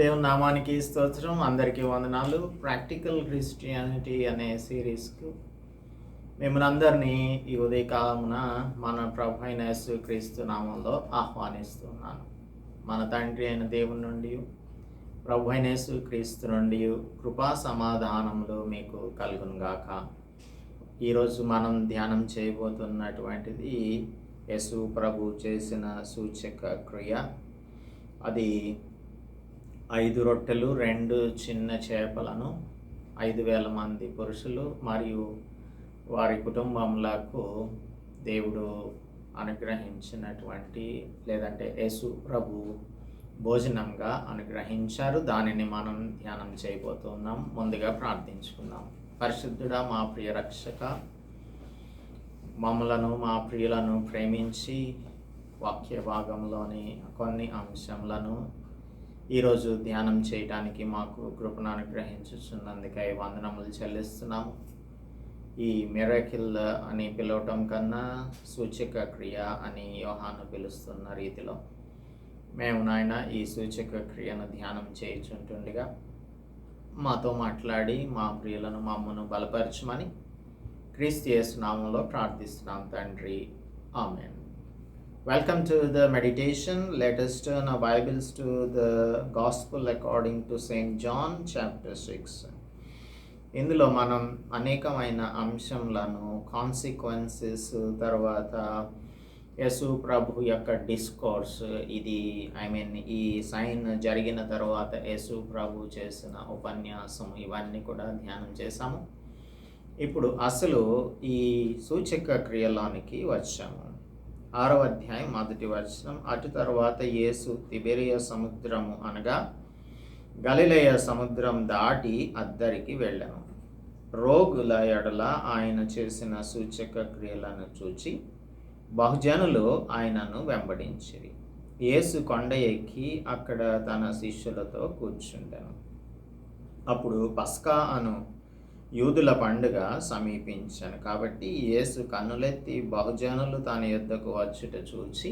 దేవుని నామానికి స్తోత్రం. అందరికీ వందనాలు. ప్రాక్టికల్ క్రిస్టియానిటీ అనే సిరీస్కు మిమ్మల్ని అందరినీ ఈ ఉదయకాలమున మన ప్రభు అయిన క్రీస్తు నామంలో ఆహ్వానిస్తున్నాను. మన తండ్రి అయిన దేవుని నుండి ప్రభు అయిన క్రీస్తు నుండి కృపా సమాధానములు మీకు కలుగునుగాక. ఈరోజు మనం ధ్యానం చేయబోతున్నటువంటిది యేసు ప్రభు చేసిన సూచక క్రియ. అది ఐదు రొట్టెలు రెండు చిన్న చేపలను ఐదు వేల మంది పురుషులు మరియు వారి కుటుంబములకు దేవుడు అనుగ్రహించినటువంటి లేదంటే యేసు ప్రభు భోజనంగా అనుగ్రహించారు. దానిని మనం ధ్యానం చేయబోతున్నాం. ముందుగా ప్రార్థించుకుందాం. పరిశుద్ధుడా మా ప్రియ రక్షక మమ్మలను మా ప్రియులను ప్రేమించి వాక్య భాగంలోని కొన్ని అంశములను ఈరోజు ధ్యానం చేయడానికి మాకు కృపను అనుగ్రహించుచున్నందుకై వందనములు చెల్లిస్తున్నాము. ఈ మిరకిల్ అని పిలవటం కన్నా సూచక క్రియ అని యోహాను పిలుస్తున్న రీతిలో మేము నాయన ఈ సూచక క్రియను ధ్యానం చేయుచుంటుండగా మాతో మాట్లాడి మా ప్రియులను మమ్మను బలపరచమని క్రీస్తు యేసు నామంలో ప్రార్థిస్తున్నాం తండ్రి. Amen. Welcome to the meditation. Let us turn our Bibles to the Gospel according to St. John, chapter 6. ఇందులో మనం అనేకమైన అంశంలను కాన్సిక్వెన్సెస్ తర్వాత యేసు ప్రభు యొక్క డిస్కోర్స్ ఇది ఐ మీన్ ఈ సైన్ జరిగిన తర్వాత యేసు ప్రభు చేసిన ఉపన్యాసం ఇవన్నీ కూడా ధ్యానం చేశాము ఇప్పుడు అసలు ఈ సూచక క్రియలోనికి వచ్చాము ఆరవ అధ్యాయం మొదటి వచనం. అటు తర్వాత యేసు తిబెరియ సముద్రము అనగా గలిలయ సముద్రం దాటి అద్దరికి వెళ్ళను. రోగుల ఎడల ఆయన చేసిన సూచక క్రియలను చూచి బహుజనులు ఆయనను వెంబడించిరి. యేసు కొండ ఎక్కి అక్కడ తన శిష్యులతో కూర్చుండెను. అప్పుడు పస్కా అను యూదుల పండుగ సమీపించాను. కాబట్టి యేసు కన్నులెత్తి బహుజనులు తన యుద్ధకు వచ్చుట చూచి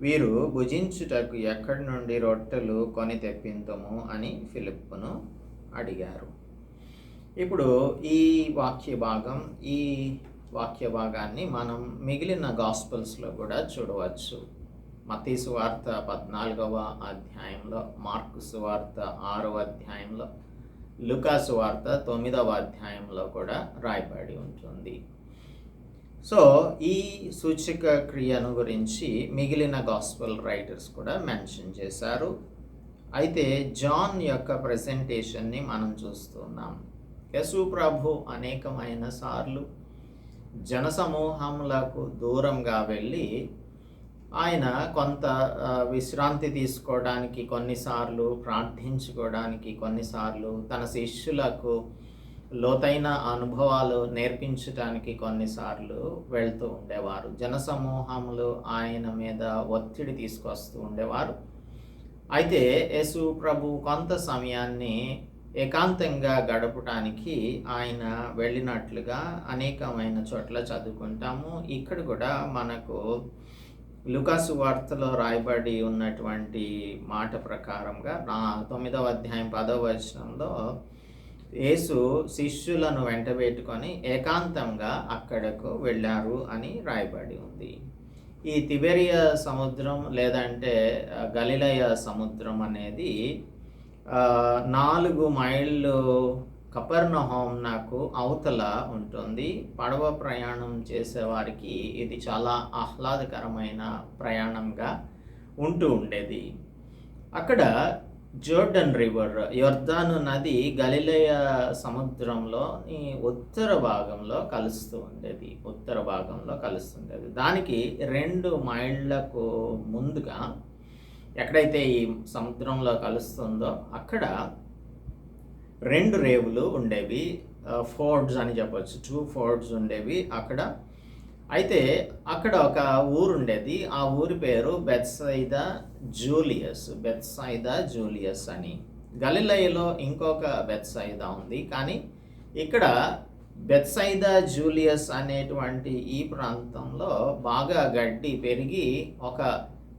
వీరు భుజించుటకు ఎక్కడి నుండి రొట్టెలు కొని తెప్పిందము అని ఫిలిప్పును అడిగారు. ఇప్పుడు ఈ వాక్య భాగం ఈ వాక్య భాగాన్ని మనం మిగిలిన గాస్పల్స్లో కూడా చూడవచ్చు. మతీసు వార్త పద్నాలుగవ అధ్యాయంలో మార్కు సువార్త ఆరవ అధ్యాయంలో లుకాసు వార్త తొమ్మిదవ అధ్యాయంలో కూడా రాయబడి ఉంటుంది. సో ఈ సూచక క్రియను గురించి మిగిలిన గాస్పల్ రైటర్స్ కూడా మెన్షన్ చేశారు. అయితే జాన్ యొక్క ప్రజెంటేషన్ని మనం చూస్తున్నాం. యశు ప్రభు అనేకమైన సార్లు జనసమూహములకు దూరంగా వెళ్ళి ఆయన కొంత విశ్రాంతి తీసుకోవడానికి కొన్నిసార్లు ప్రార్థించుకోవడానికి కొన్నిసార్లు తన శిష్యులకు లోతైన అనుభవాలు నేర్పించడానికి కొన్నిసార్లు వెళ్తూ ఉండేవారు. జనసమూహములు ఆయన మీద ఒత్తిడి తీసుకొస్తూ ఉండేవారు. అయితే యేసు ప్రభు కొంత సమయాన్ని ఏకాంతంగా గడపడానికి ఆయన వెళ్ళినట్లుగా అనేకమైన చోట్ల చదువుకుంటాము. ఇక్కడ కూడా మనకు లుకాసు వార్తలో రాయబడి ఉన్నటువంటి మాట ప్రకారంగా నా తొమ్మిదవ అధ్యాయం పదవ వచనంలో యేసు శిష్యులను వెంటబెట్టుకొని ఏకాంతంగా అక్కడకు వెళ్ళారు అని రాయబడి ఉంది. ఈ తిబెరియ సముద్రం లేదంటే గలిలయ సముద్రం అనేది నాలుగు మైళ్ళు కపర్నహోం నాకు అవతల ఉంటుంది. పడవ ప్రయాణం చేసేవారికి ఇది చాలా ఆహ్లాదకరమైన ప్రయాణంగా ఉంటూ ఉండేది. అక్కడ జోర్డన్ రివర్ యొర్దాను నది గలిలయ సముద్రంలో ఉత్తర భాగంలో కలుస్తూ ఉండేది. ఉత్తర భాగంలో కలుస్తుండేది దానికి రెండు మైళ్ళకు ముందుగా ఎక్కడైతే ఈ సముద్రంలో కలుస్తుందో అక్కడ రెండు రేవులు ఉండేవి. ఫోర్డ్స్ అని చెప్పొచ్చు. టూ ఫోర్డ్స్ ఉండేవి అక్కడ. అయితే అక్కడ ఒక ఊరు ఉండేది. ఆ ఊరి పేరు బెత్సైదా జూలియస్. బెత్సైదా జూలియస్ అని. గలిలయలో ఇంకొక బెత్సైదా ఉంది. కానీ ఇక్కడ బెత్సైదా జూలియస్ అనేటువంటి ఈ ప్రాంతంలో బాగా గడ్డి పెరిగి ఒక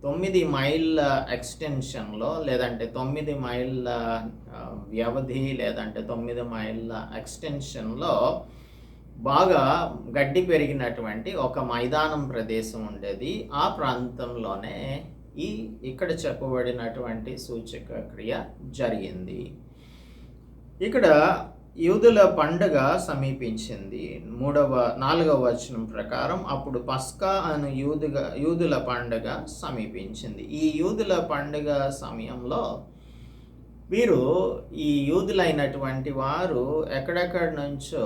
తొమ్మిది మైళ్ళ ఎక్స్టెన్షన్లో లేదంటే తొమ్మిది మైళ్ళ వ్యవధి లేదంటే తొమ్మిది మైళ్ళ ఎక్స్టెన్షన్లో బాగా గడ్డి పెరిగినటువంటి ఒక మైదానం ప్రదేశం ఉండేది. ఆ ప్రాంతంలోనే ఈ ఇక్కడ చెప్పబడినటువంటి సూచక క్రియ జరిగింది. ఇక్కడ యూదుల పండుగ సమీపించింది. మూడవ నాలుగవ వచనం ప్రకారం అప్పుడు పస్కా అను యూదుగా యూదుల పండుగ సమీపించింది. ఈ యూదుల పండుగ సమయంలో వీరు ఈ యూదులైనటువంటి వారు ఎక్కడెక్కడి నుంచో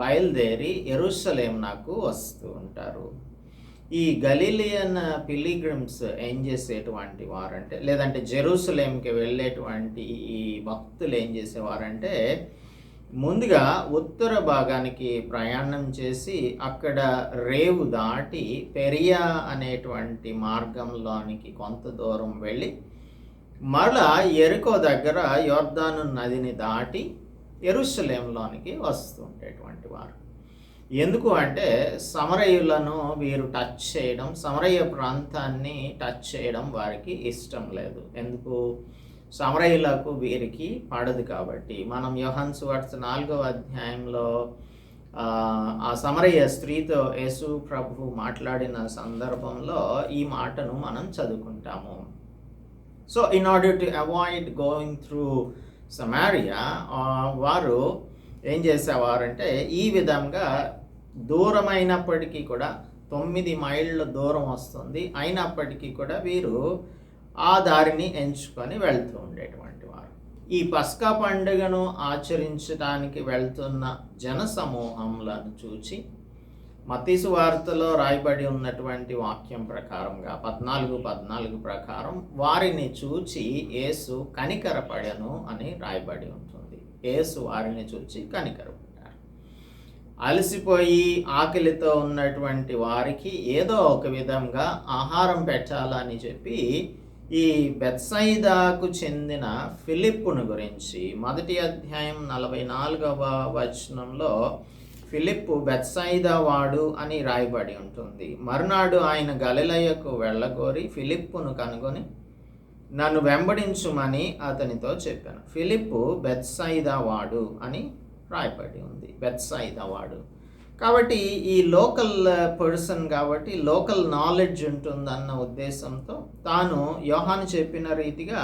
బయలుదేరి ఎరుసలేం నాకు వస్తూ ఉంటారు. ఈ గలీలియన్ పిలిగ్రిమ్స్ ఏం చేసేటువంటి వారంటే లేదంటే జెరూసలేంకి వెళ్ళేటువంటి ఈ భక్తులు ఏం చేసేవారంటే ముందుగా ఉత్తర భాగానికి ప్రయాణం చేసి అక్కడ రేవు దాటి పెరియా అనేటువంటి మార్గంలోనికి కొంత దూరం వెళ్ళి మరలా ఎరుకో దగ్గర యోర్దాను నదిని దాటి ఎరుసలేంలోనికి వస్తుండేటువంటి వారు. ఎందుకు అంటే సమరయులను వీరు టచ్ చేయడం సమరయ్య ప్రాంతాన్ని టచ్ చేయడం వారికి ఇష్టం లేదు. ఎందుకు? సమరయులకు వీరికి పడదు కాబట్టి. మనం యోహన్ సువార్త నాలుగవ అధ్యాయంలో ఆ, ఆ సమరయ్య స్త్రీతో యేసు ప్రభు మాట్లాడిన సందర్భంలో ఈ మాటను మనం చదువుకుంటాము. So in order to avoid going through Samaria వారు ఏం చేసేవారంటే ఈ విధంగా దూరమైనప్పటికీ కూడా తొమ్మిది మైళ్ళ దూరం వస్తుంది. అయినప్పటికీ కూడా వీరు ఆ దారిని ఎంచుకొని వెళ్తూ ఉండేటువంటి వారు. ఈ పస్కా పండుగను ఆచరించడానికి వెళ్తున్న జన సమూహములను చూచి మతీసు వార్తలో రాయబడి ఉన్నటువంటి వాక్యం ప్రకారంగా పద్నాలుగు పద్నాలుగు ప్రకారం వారిని చూచి యేసు కనికరపడను అని రాయబడి ఉంటుంది. యేసు వారిని చూచి కనికరపడ్డారు. అలసిపోయి ఆకలితో ఉన్నటువంటి వారికి ఏదో ఒక విధంగా ఆహారం పెట్టాలని చెప్పి ఈ బెత్సైదాకు చెందిన ఫిలిప్పును గురించి మొదటి అధ్యాయం నలభై నాలుగవ వచనంలో ఫిలిప్పు బెత్సైదా వాడు అని రాయబడి ఉంటుంది. మరునాడు ఆయన గలిలయకు వెళ్ళగోరి ఫిలిప్పును కనుగొని నన్ను వెంబడించుమని అతనితో చెప్పాను. ఫిలిప్పు బెత్సైదా వాడు అని రాయబడి ఉంది. బెత్సైదా వాడు. కాబట్టి ఈ లోకల్ పర్సన్ కాబట్టి లోకల్ నాలెడ్జ్ ఉంటుందన్న ఉద్దేశంతో తాను యోహాను చెప్పిన రీతిగా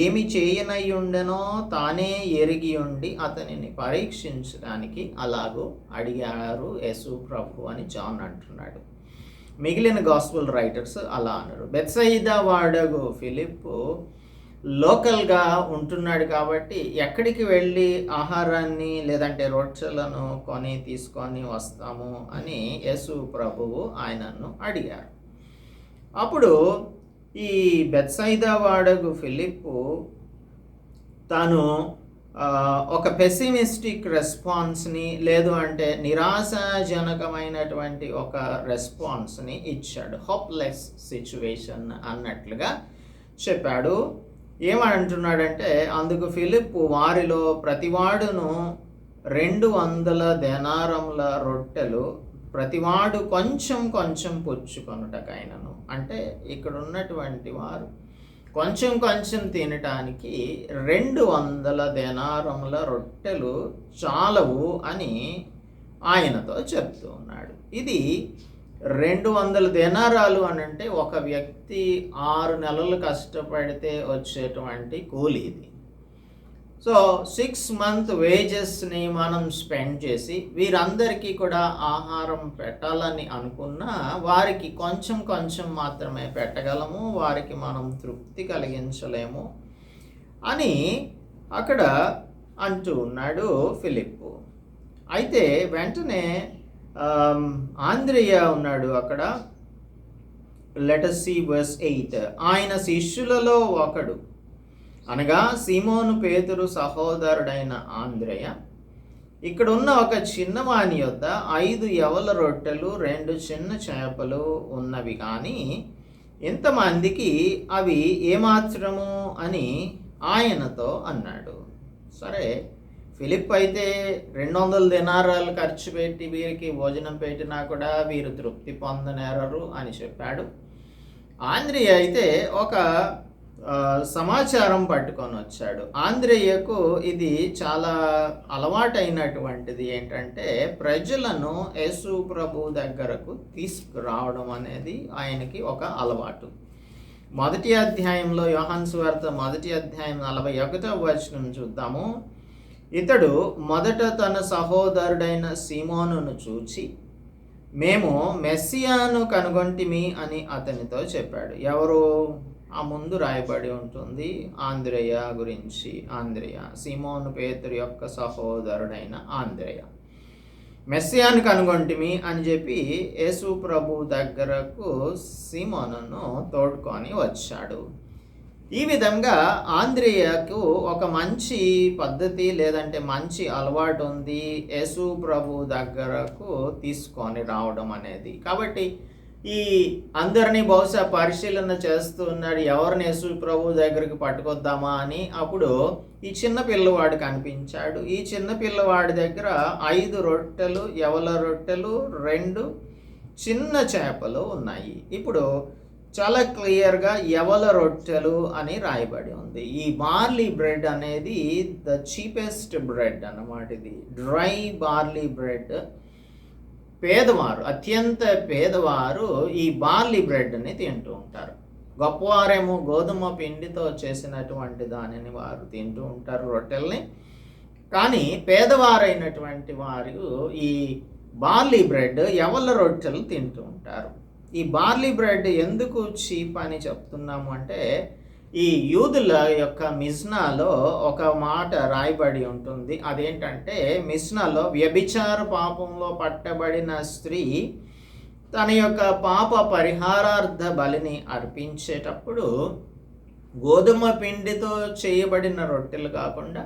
ఏమి చేయనై ఉండెనో తానే ఎరిగి ఉండి అతనిని పరీక్షించడానికి అలాగూ అడిగారు యేసు ప్రభు అని జాన్ అంటున్నాడు. మిగిలిన గాస్పుల్ రైటర్స్ అలా అన్నారు బెత్సైదా వాడగు ఫిలిప్ లోకల్గా ఉంటున్నాడు కాబట్టి ఎక్కడికి వెళ్ళి ఆహారాన్ని లేదంటే రొట్టెలను కొని తీసుకొని వస్తాము అని యేసు ప్రభువు ఆయనను అడిగారు. అప్పుడు ఈ బెత్సైదా వాడగు ఫిలిప్పు తాను ఒక పెసిమిస్టిక్ రెస్పాన్స్ని లేదు అంటే నిరాశాజనకమైనటువంటి ఒక రెస్పాన్స్ని ఇచ్చాడు. హోప్లెస్ సిచ్యువేషన్ అన్నట్లుగా చెప్పాడు. ఏమంటున్నాడంటే అందుకు ఫిలిప్ వారిలో ప్రతివాడును రెండు వందల దెనారముల రొట్టెలు ప్రతివాడు కొంచెం కొంచెం పుచ్చుకొనుటకైనను అంటే ఇక్కడ ఉన్నటువంటి వారు కొంచెం కొంచెం తినటానికి రెండు వందల దెనారముల రొట్టెలు చాలవు అని ఆయనతో చెప్తూ ఉన్నాడు. ఇది రెండు వందల దేనారాలు అని అంటే ఒక వ్యక్తి ఆరు నెలలు కష్టపడితే వచ్చేటువంటి కూలి ఇది. సో సిక్స్ మంత్ వేజెస్ని మనం స్పెండ్ చేసి వీరందరికీ కూడా ఆహారం పెట్టాలని అనుకున్నా వారికి కొంచెం కొంచెం మాత్రమే పెట్టగలము వారికి మనం తృప్తి కలిగించలేము అని అక్కడ అంటూ ఉన్నాడు ఫిలిప్పు. అయితే వెంటనే Um, ఆంధ్రేయ ఉన్నాడు అక్కడ. లెటర్ సి వర్స్ ఎయిట్ ఆయన శిష్యులలో ఒకడు. అనగా సీమోను పేతురు సహోదరుడైన ఆంధ్రయ ఇక్కడ ఉన్న ఒక చిన్నవాని యొద్ద ఐదు ఎవల రొట్టెలు రెండు చిన్న చేపలు ఉన్నవి కానీ ఇంతమందికి అవి ఏమాత్రము అని ఆయనతో అన్నాడు. సరే ఫిలిప్ అయితే రెండు వందల దినారాలు ఖర్చు పెట్టి వీరికి భోజనం పెట్టినా కూడా వీరు తృప్తి పొందనేరరు అని చెప్పాడు. ఆంధ్రియ అయితే ఒక సమాచారం పట్టుకొని వచ్చాడు. ఆంధ్రేయకు ఇది చాలా అలవాటైనటువంటిది ఏంటంటే ప్రజలను యేసు ప్రభు దగ్గరకు తీసుకురావడం అనేది ఆయనకి ఒక అలవాటు. మొదటి అధ్యాయంలో యోహాన్ సువార్త మొదటి అధ్యాయం నలభై ఒకటో వచనం చూద్దాము. ఇతడు మొదట తన సహోదరుడైన సీమోనును చూచి మేము మెస్సియాను కనుగొంటిమి అని అతనితో చెప్పాడు. ఎవరు? ఆ ముందు రాయబడి ఉంటుంది ఆంధ్రేయ గురించి. ఆంధ్రేయ సిమోను పేతురు యొక్క సహోదరుడైన ఆంధ్రేయ మెస్సియాను కనుగొంటిమి అని చెప్పి యేసు ప్రభు దగ్గరకు సిమోనును తోడుకొని వచ్చాడు. ఈ విధంగా ఆంధ్రేయకు ఒక మంచి పద్ధతి లేదంటే మంచి అలవాటు ఉంది యేసు ప్రభు దగ్గరకు తీసుకొని రావడం అనేది. కాబట్టి ఈ అందరినీ బహుశా పరిశీలన చేస్తున్నాడు ఎవరిని యేసు ప్రభు దగ్గరికి పట్టుకొద్దామా అని. అప్పుడు ఈ చిన్న పిల్లవాడు కనిపించాడు. ఈ చిన్న పిల్లవాడి దగ్గర ఐదు రొట్టెలు ఎవల రొట్టెలు రెండు చిన్న చేపలు ఉన్నాయి. ఇప్పుడు చాలా క్లియర్గా ఎవల రొట్టెలు అని రాయబడి ఉంది. ఈ బార్లీ బ్రెడ్ అనేది ద చీపెస్ట్ బ్రెడ్ అన్నమాట ఇది. Dry barley bread. పేదవారు అత్యంత పేదవారు ఈ బార్లీ బ్రెడ్ని తింటూ ఉంటారు. గొప్పవారేమో గోధుమ పిండితో చేసినటువంటి దానిని వారు తింటూ ఉంటారు రొట్టెల్ని. కానీ పేదవారైనటువంటి వారు ఈ బార్లీ బ్రెడ్ ఎవల రొట్టెలు తింటూ ఉంటారు? ఈ బార్లీ బ్రెడ్ ఎందుకు చీప్ అని చెప్తున్నాము అంటే ఈ యూదుల యొక్క మిజ్నాలో ఒక మాట రాయబడి ఉంటుంది. అదేంటంటే మిజ్నాలో వ్యభిచార పాపంలో పట్టబడిన స్త్రీ తన యొక్క పాప పరిహారార్థ బలిని అర్పించేటప్పుడు గోధుమ పిండితో చేయబడిన రొట్టెలు కాకుండా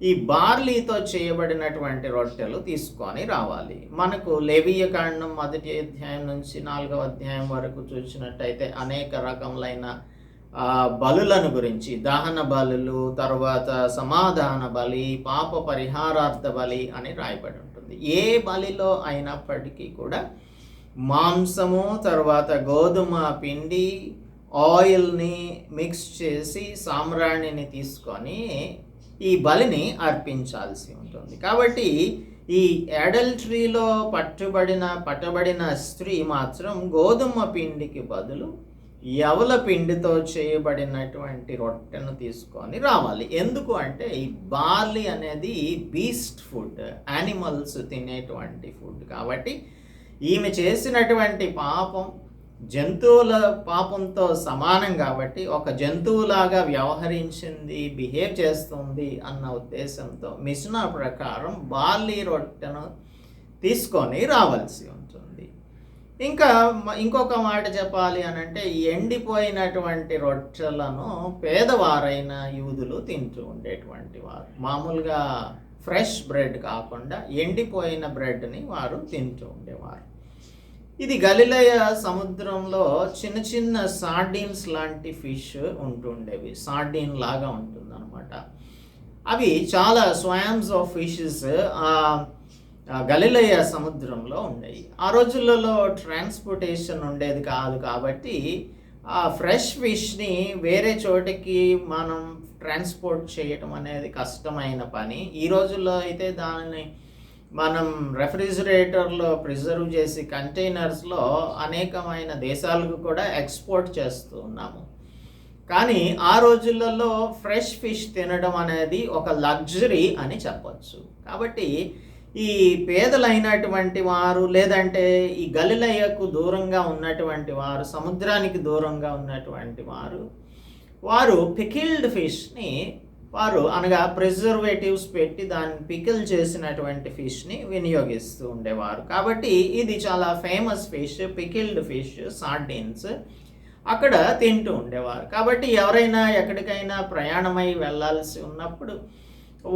ఈ బార్లీతో చేయబడినటువంటి రొట్టెలు తీసుకొని రావాలి. మనకు లేవీయ కాండం మొదటి అధ్యాయం నుంచి నాలుగవ అధ్యాయం వరకు చూసినట్టయితే అనేక రకములైన బలులను గురించి. దహన బలులు తర్వాత సమాధాన బలి పాప పరిహారార్థ బలి అని రాయబడి ఉంటుంది. ఏ బలిలో అయినప్పటికీ కూడా మాంసము తర్వాత గోధుమ పిండి ఆయిల్ని మిక్స్ చేసి సామ్రాణిని తీసుకొని ఈ బలిని అర్పించాల్సి ఉంటుంది. కాబట్టి ఈ అడల్టరీలో పట్టుబడిన పట్టబడిన స్త్రీ మాత్రం గోధుమ పిండికి బదులు యవల పిండితో చేయబడినటువంటి రొట్టెను తీసుకొని రావాలి. ఎందుకు అంటే ఈ బార్లీ అనేది బీస్ట్ ఫుడ్ యానిమల్స్ తినేటువంటి ఫుడ్. కాబట్టి ఈమె చేసినటువంటి పాపం జంతువుల పాపంతో సమానం కాబట్టి ఒక జంతువులాగా వ్యవహరించింది బిహేవ్ చేస్తుంది అన్న ఉద్దేశంతో మిషనా ప్రకారం బార్లీ రొట్టెను తీసుకొని రావాల్సి ఉంటుంది. ఇంకా ఇంకొక మాట చెప్పాలి అని అంటే ఎండిపోయినటువంటి రొట్టెలను పేదవారైన యూదులు తింటూ ఉండేటువంటి వారు. మామూలుగా ఫ్రెష్ బ్రెడ్ కాకుండా ఎండిపోయిన బ్రెడ్ని వారు తింటూ ఉండేవారు. ఇది గలిలయ సముద్రంలో చిన్న చిన్న సార్డీన్స్ లాంటి ఫిష్ ఉంటుండేవి. సార్డీన్ లాగా ఉంటుందన్నమాట. అవి చాలా స్వామ్స్ ఆఫ్ ఫిషెస్ గలిలయ సముద్రంలో ఉండేవి. ఆ రోజులలో ట్రాన్స్పోర్టేషన్ ఉండేది కాదు కాబట్టి ఆ ఫ్రెష్ ఫిష్ని వేరే చోటికి మనం ట్రాన్స్పోర్ట్ చేయటం అనేది కష్టమైన పని. ఈ రోజుల్లో అయితే దానిని మనం రెఫ్రిజిరేటర్లో ప్రిజర్వ్ చేసి కంటైనర్స్లో అనేకమైన దేశాలకు కూడా ఎక్స్పోర్ట్ చేస్తూ ఉన్నాము. కానీ ఆ రోజులలో ఫ్రెష్ ఫిష్ తినడం అనేది ఒక లగ్జరీ అని చెప్పచ్చు. కాబట్టి ఈ పేదలైనటువంటి వారు లేదంటే ఈ గలిలయ్యకు దూరంగా ఉన్నటువంటి వారు సముద్రానికి దూరంగా ఉన్నటువంటి వారు వారు పికిల్డ్ ఫిష్ని వారు అనగా ప్రిజర్వేటివ్స్ పెట్టి దాన్ని పికిల్ చేసినటువంటి ఫిష్ని వినియోగిస్తూ ఉండేవారు. కాబట్టి ఇది చాలా famous fish pickled fish sardines అక్కడ తింటూ ఉండేవారు. కాబట్టి ఎవరైనా ఎక్కడికైనా ప్రయాణమై వెళ్ళాల్సి ఉన్నప్పుడు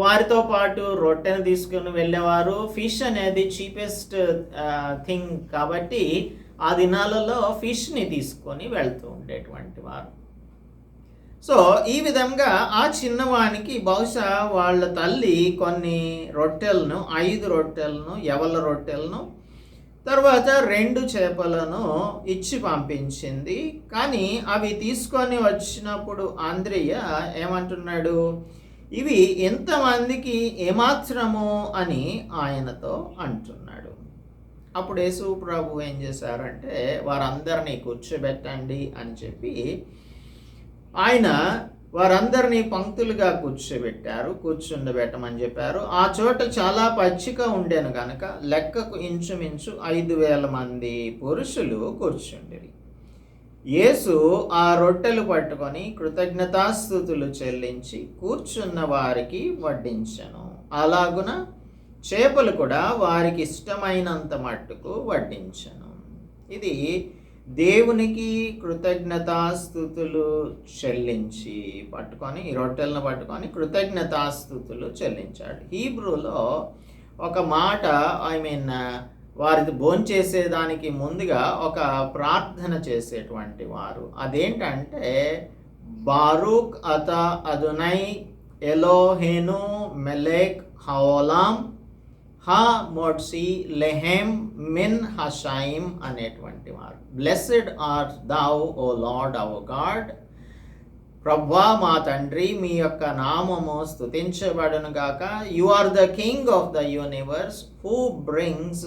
వారితో పాటు రొట్టెను తీసుకుని వెళ్ళేవారు. ఫిష్ అనేది చీపెస్ట్ థింగ్ కాబట్టి ఆ దినాలలో ఫిష్ని తీసుకొని వెళ్తూ ఉండేటువంటి వారు. సో ఈ విధంగా ఆ చిన్నవానికి బహుశా వాళ్ళ తల్లి కొన్ని రొట్టెలను ఐదు రొట్టెలను ఎవల రొట్టెలను తర్వాత రెండు చేపలను ఇచ్చి పంపించింది. కానీ అవి తీసుకొని వచ్చినప్పుడు ఆంధ్రయ్య ఏమంటున్నాడు? ఇవి ఎంతమందికి ఏమాత్రము? అని ఆయనతో అంటున్నాడు. అప్పుడు యేసు ప్రభు ఏం చేశారంటే వారందరినీ కూర్చోబెట్టండి అని చెప్పి ఆయన వారందరినీ పంక్తులుగా కూర్చోబెట్టారు కూర్చుండబెట్టమని చెప్పారు. ఆ చోట చాలా పచ్చిక ఉండేను కనుక లెక్కకు ఇంచుమించు ఐదు వేల మంది పురుషులు కూర్చుండిరి. యేసు ఆ రొట్టెలు పట్టుకొని కృతజ్ఞతాస్థుతులు చెల్లించి కూర్చున్న వారికి వడ్డించను. అలాగున చేపలు కూడా వారికి ఇష్టమైనంత మట్టుకు వడ్డించను. ఇది దేవునికి కృతజ్ఞతాస్థుతులు చెల్లించి పట్టుకొని ఈ రొట్టెలను పట్టుకొని కృతజ్ఞతాస్థుతులు చెల్లించాడు. హీబ్రూలో ఒక మాట ఐ మీన్ వారిది భోంచేసేదానికి ముందుగా ఒక ప్రార్థన చేసేటువంటి వారు. అదేంటంటే బారూక్ అత అదునై ఎలోహేను మెలేక్ హోలాం హా మోడ్సి లెహెమ్ మిన్ హషాయిం అనేటువంటి వారు blessed art thou O lord our god ప్రభా మా తండ్రి మీ యొక్క నామము స్తుతించబడును గాక you are the king of the universe who brings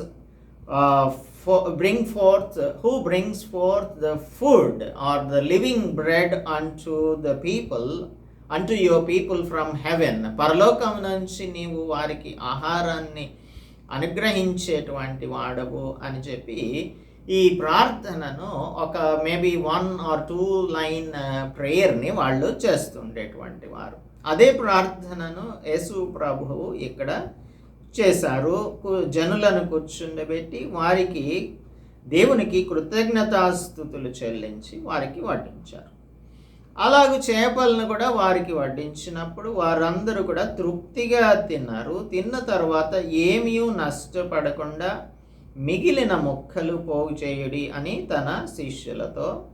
bring forth who brings forth the food are the living bread unto the people unto your people from heaven పరలోకం నుంచి నీవు వారికి ఆహారాన్ని అనుగ్రహించేటువంటి వాడవు అని చెప్పి ఈ ప్రార్థనను ఒక maybe one or two line ప్రేయర్ని వాళ్ళు చేస్తుండేటువంటి వారు. అదే ప్రార్థనను యేసు ప్రభువు ఇక్కడ చేశారు. జనులను కూర్చుండబెట్టి వారికి దేవునికి కృతజ్ఞతాస్థుతులు చెల్లించి వారికి వడ్డించారు. అలాగే చేపలను కూడా వారికి వడ్డించినప్పుడు వారందరూ కూడా తృప్తిగా తిన్నారు. తిన్న తర్వాత ఏమీ నష్టపడకుండా మిగిలిన మొక్కలు పోగు చేయుడి అని తన శిష్యులతో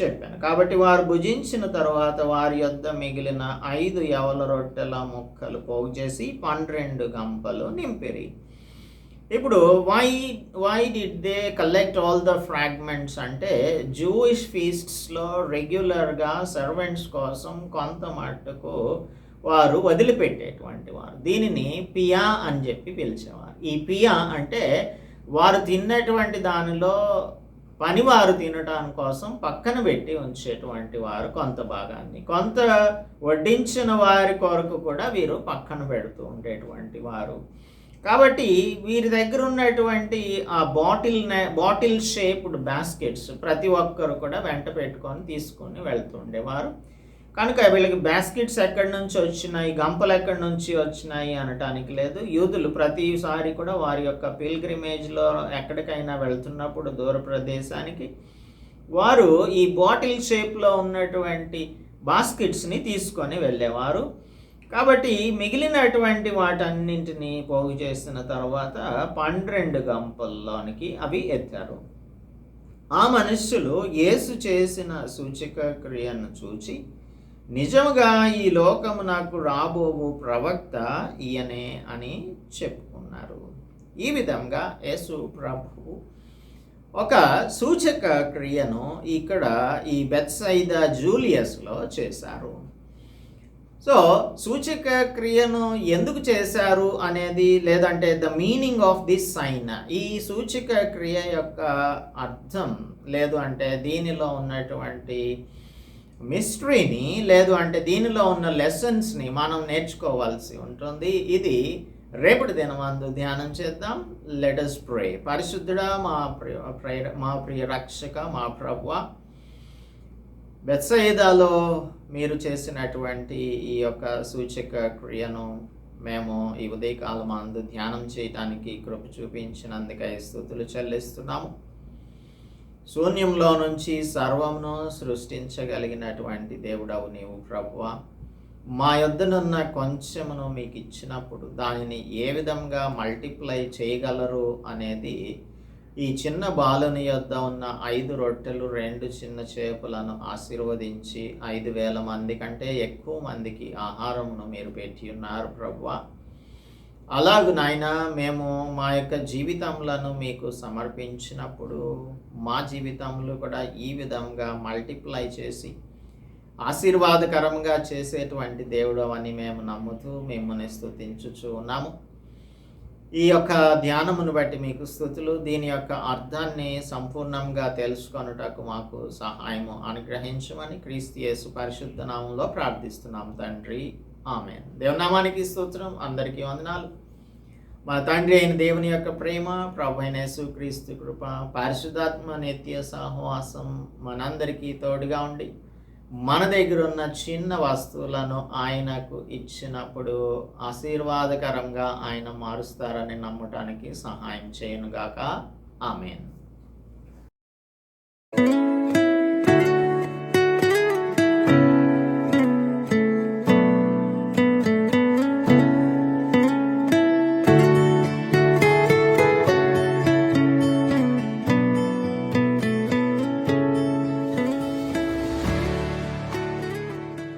చెప్పాను. కాబట్టి వారు భుజించిన తర్వాత వారి యొద్ద మిగిలిన ఐదు యవల రొట్టెల మొక్కలు పోగు చేసి పన్నెండు గంపలు నింపిరి. ఇప్పుడు why why did they collect all the fragments అంటే జూయిష్ ఫీస్ట్స్లో రెగ్యులర్గా సర్వెంట్స్ కోసం కొంత మట్టుకు వారు వదిలిపెట్టేటువంటి వారు. దీనిని పియా అని చెప్పి పిలిచేవారు. ఈ పియా అంటే వారు తిన్నటువంటి దానిలో పనివారు తినటం కోసం పక్కన పెట్టి ఉంచేటువంటి వారు కొంత భాగాన్ని. కొంత వడ్డించిన వారి కొరకు కూడా వీరు పక్కన పెడుతూ ఉండేటువంటి వారు. కాబట్టి వీరి దగ్గర ఉన్నటువంటి ఆ బాటిల్ బాటిల్ షేప్డ్ బాస్కెట్స్ ప్రతి ఒక్కరు కూడా వెంట పెట్టుకొని తీసుకొని వెళ్తుండేవారు కనుక వీళ్ళకి బాస్కెట్స్ ఎక్కడి నుంచి వచ్చినాయి గంపలు ఎక్కడి నుంచి వచ్చినాయి అనటానికి లేదు. యూదులు ప్రతిసారి కూడా వారి యొక్క పిల్గ్రిమేజ్లో ఎక్కడికైనా వెళ్తున్నప్పుడు దూర ప్రదేశానికి వారు ఈ బాటిల్ షేప్లో ఉన్నటువంటి బాస్కెట్స్ని తీసుకొని వెళ్ళేవారు. కాబట్టి మిగిలినటువంటి వాటన్నింటినీ పోగు చేసిన తర్వాత పన్నెండు గంపల్లోనికి అవి ఎత్తారు. ఆ మనుష్యులు యేసు చేసిన సూచిక క్రియను చూచి నిజముగా ఈ లోకము నాకు రాబోవు ప్రవక్త ఈయనే అని చెప్పుకున్నారు. ఈ విధంగా యేసు ప్రభు ఒక సూచక క్రియను ఇక్కడ ఈ బెత్సైద జూలియస్లో చేశారు. సో సూచక క్రియను ఎందుకు చేశారు అనేది లేదంటే the meaning of this sign. ఈ సూచక క్రియ యొక్క అర్థం లేదు అంటే దీనిలో ఉన్నటువంటి మిస్టరీని లేదు అంటే దీనిలో ఉన్న లెసన్స్ని మనం నేర్చుకోవాల్సి ఉంటుంది. ఇది రేపటి దినమందు ధ్యానం చేద్దాం. లెటస్ ప్రే పరిశుద్ధుడా మా ప్రియ ప్రయ మా ప్రియ రక్షక మా ప్రభు బెత్సయిదాలో మీరు చేసినటువంటి ఈ యొక్క సూచక క్రియను మేము ఈ ఉదయకాలం అందు ధ్యానం చేయటానికి కృప చూపించినందుకై స్థుతులు చెల్లిస్తున్నాము. శూన్యంలో నుంచి సర్వమును సృష్టించగలిగినటువంటి దేవుడవు నీవు ప్రభువ. మా యొద్దనున్న కొంచెమును మీకు ఇచ్చినప్పుడు దానిని ఏ విధంగా మల్టిప్లై చేయగలరు అనేది ఈ చిన్న బాలుని యొద్ద ఉన్న ఐదు రొట్టెలు రెండు చిన్న చేపలను ఆశీర్వదించి ఐదు వేల మంది కంటే ఎక్కువ మందికి ఆహారమును మీరు పెట్టి ఉన్నారు ప్రభువా. అలాగు నాయన మేము మా యొక్క జీవితములను మీకు సమర్పించినప్పుడు మా జీవితంలో కూడా ఈ విధంగా మల్టిప్లై చేసి ఆశీర్వాదకరంగా చేసేటువంటి దేవుడు అని మేము నమ్ముతూ మిమ్మల్ని స్థుతించుచు ఉన్నాము ఈ యొక్క ధ్యానమును బట్టి మీకు స్థుతులు దీని యొక్క అర్థాన్ని సంపూర్ణంగా తెలుసుకొనుటకు మాకు సహాయము అనుగ్రహించమని క్రీస్తు యేసు పరిశుద్ధ నామంలో ప్రార్థిస్తున్నాం తండ్రి. ఆమె దేవనామానికి స్తోత్రం అందరికీ వందనాలు. మా తండ్రి అయిన దేవుని యొక్క ప్రేమ ప్రభు అయిన కృప పరిశుద్ధాత్మ నిత్య సహవాసం మనందరికీ తోడుగా ఉండి మన దగ్గర ఉన్న చిన్న వస్తువులను ఆయనకు ఇచ్చినప్పుడు ఆశీర్వాదకరంగా ఆయన మారుస్తారని నమ్మటానికి సహాయం చేయనుగాక. ఆమెను.